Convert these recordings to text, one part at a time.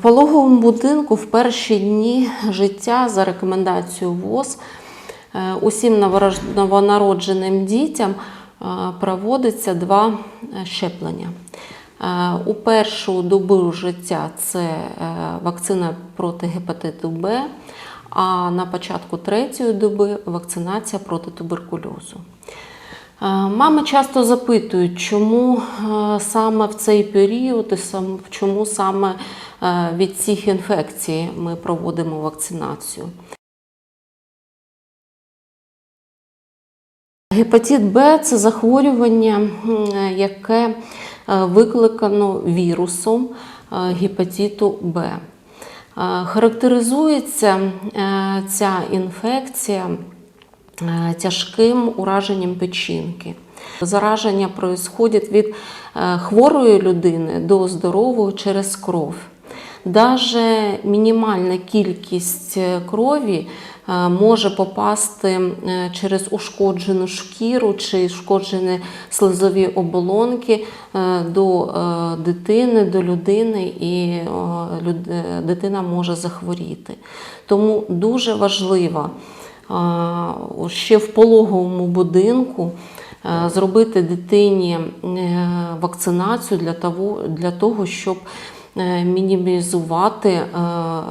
пологовому будинку в перші дні життя за рекомендацією ВОЗ е, усім новонародженим дітям е, проводиться два е, щеплення. У першу добу життя це вакцина проти гепатиту Б, а на початку третьої доби вакцинація проти туберкульозу. Мами часто запитують, чому саме в цей період і чому саме від цих інфекцій ми проводимо вакцинацію. Гепатит Б це захворювання, яке е, викликано вірусом е, гепатиту Б. Е, Характеризується е, ця інфекція е, тяжким ураженням печінки. Зараження происходить від е, хворої людини до здорової через кров. Даже мінімальна кількість е, крові е, може попасти е, через ушкоджену шкіру чи ушкоджені слизові оболонки до дитини, до людини, і дитина може захворіти. Тому дуже важливо ще в пологовому будинку зробити дитині вакцинацію для того, для того щоб мінімізувати е,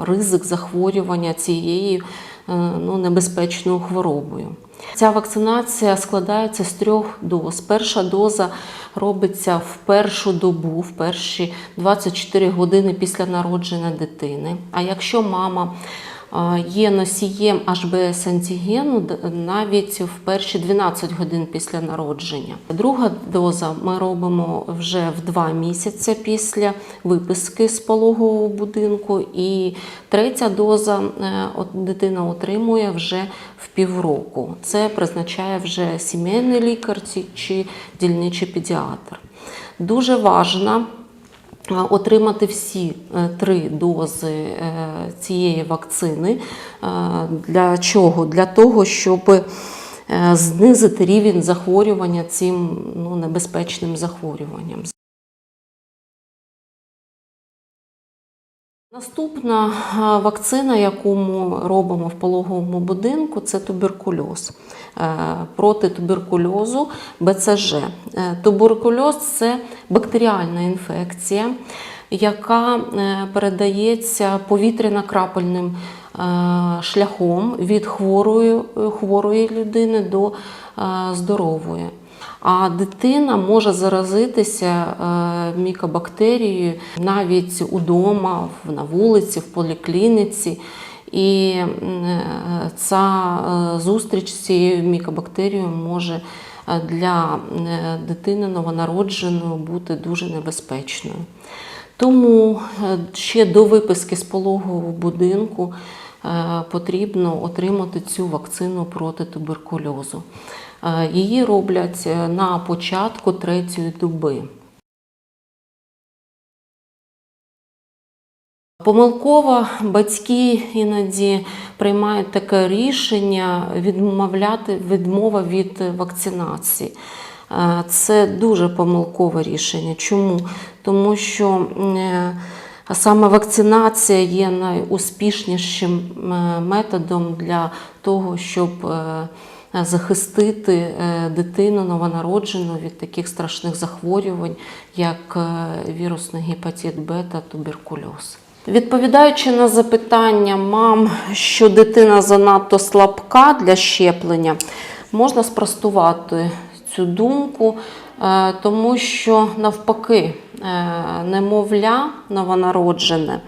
ризик захворювання цією е, ну, небезпечною хворобою. Ця вакцинація складається з трьох доз. Перша доза робиться в першу добу, в перші 24 години після народження дитини. А якщо мама е, є носієм HBS антигену навіть в перші 12 годин після народження. Друга доза ми робимо вже в 2 місяці після виписки з пологового будинку, і третя доза е, дитина отримує вже в півроку. Це призначає вже сімейний лікар чи дільничий педіатр. Дуже важна отримати всі е, три дози е, цієї вакцини. Е, Для чого? Для того, щоб е, знизити рівень захворювання цим ну, небезпечним захворюванням. Наступна вакцина, яку ми робимо в пологовому будинку, це туберкульоз. Е, Проти туберкульозу БЦЖ. Е, Туберкульоз це бактеріальна інфекція, яка е, передається повітряно-крапельним шляхом від хворої, хворої людини до здорової. А дитина може заразитися е, мікобактерією навіть удома, на вулиці, в поліклініці. І е, ця е, зустріч з цією мікобактерією може для дитини новонародженої бути дуже небезпечною. Тому ще до виписки з пологового будинку потрібно отримати цю вакцину проти туберкульозу. Е, Її роблять е, на початку третьої доби. Помилково батьки іноді приймають таке рішення відмовляти відмова від вакцинації. Е, Це дуже помилкове рішення. Чому? Тому що е, саме вакцинація є найуспішнішим е, методом для того, щоб е, захистити е, дитину новонароджену від таких страшних захворювань, як вірусний гепатит Б та туберкульоз. Відповідаючи на запитання мам, що дитина занадто слабка для щеплення, можна спростувати цю думку, тому що навпаки, е, немовля новонароджене.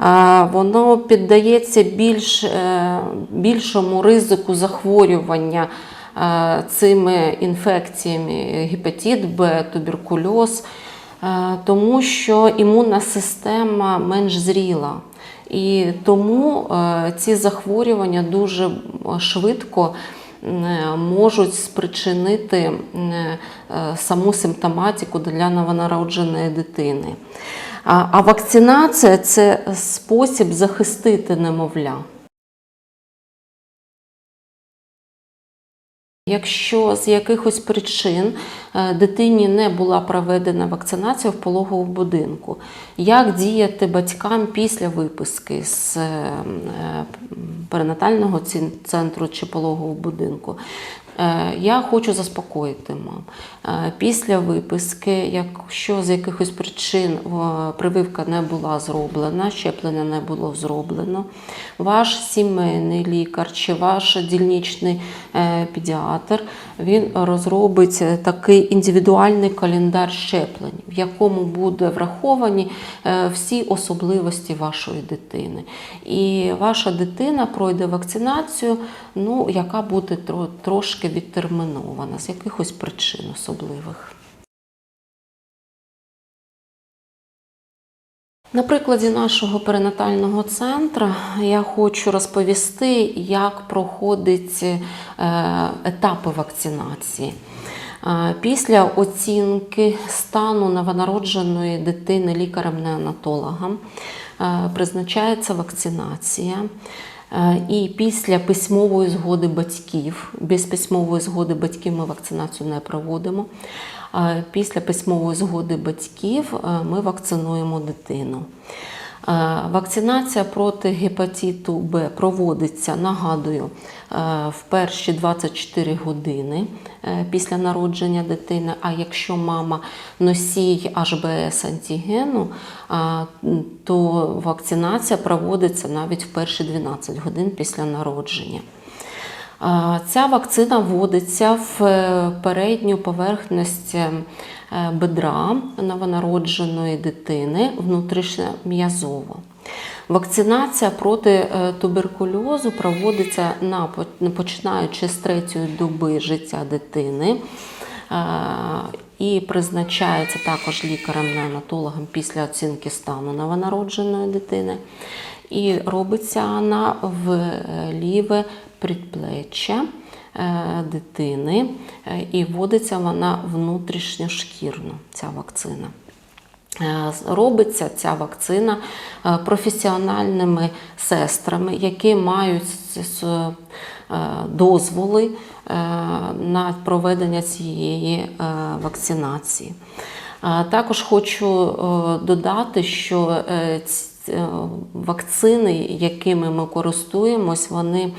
е, Воно піддається більш, е, більшому ризику захворювання е, цими інфекціями гепатит Б, туберкульоз, е, тому що імунна система менш зріла. І тому е, ці захворювання дуже швидко е, можуть спричинити е, саму симптоматику для новонародженої дитини. А вакцинація це спосіб захистити немовля. Якщо з якихось причин е, дитині не була проведена вакцинація в пологовому будинку, як діяти батькам після виписки з е, е, перинатального центру чи пологового будинку? Е, Я хочу заспокоїти мам. Е, Після виписки, якщо з якихось причин е, прививка не була зроблена, щеплення не було зроблено, ваш сімейний лікар чи ваш дільничний педіатр він розробить такий індивідуальний календар щеплень, в якому буде враховані е, всі особливості вашої дитини. І ваша дитина пройде вакцинацію, ну, яка буде трошки відтермінована з якихось причин особливих. На прикладі нашого перинатального центру я хочу розповісти, як проходять е, етапи вакцинації. Після оцінки стану новонародженої дитини лікарем-неонатологом е, призначається вакцинація. Е, І після письмової згоди батьків, без письмової згоди батьків ми вакцинацію не проводимо. Е, Після письмової згоди батьків ми вакцинуємо дитину. Е, Вакцинація проти гепатиту Б проводиться, нагадую, е, в перші 24 години е, після народження дитини. А якщо мама носій HBS антигену, то вакцинація проводиться навіть в перші 12 годин після народження. Ця вакцина вводиться в е, передню поверхність е, бедра новонародженої дитини внутрішньом'язово. Вакцинація проти е, туберкульозу проводиться на, починаючи з третьої доби життя дитини. І призначається також лікарем-неонатологом після оцінки стану новонародженої дитини. І робиться вона в е, ліве предплеччя е, дитини, е, і вводиться вона внутрішньошкірно, ця вакцина. Робиться ця вакцина професіональними сестрами, які мають дозволи на проведення цієї вакцинації. Також хочу додати, що вакцини, якими ми користуємось, вони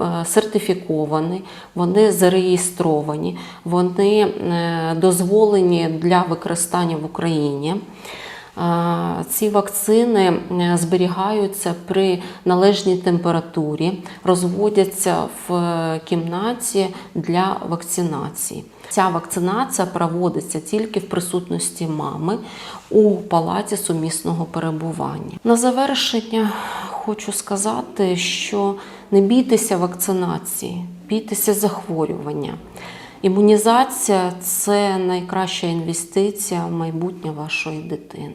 е, сертифіковані, вони зареєстровані, вони е, дозволені для використання в Україні. Ці вакцини е, зберігаються при належній температурі, розводяться в е, кімнаті для вакцинації. Ця вакцинація проводиться тільки в присутності мами у палаті сумісного перебування. На завершення хочу сказати, що не бійтеся вакцинації, бійтеся захворювання. Імунізація це найкраща інвестиція в майбутнє вашої дитини.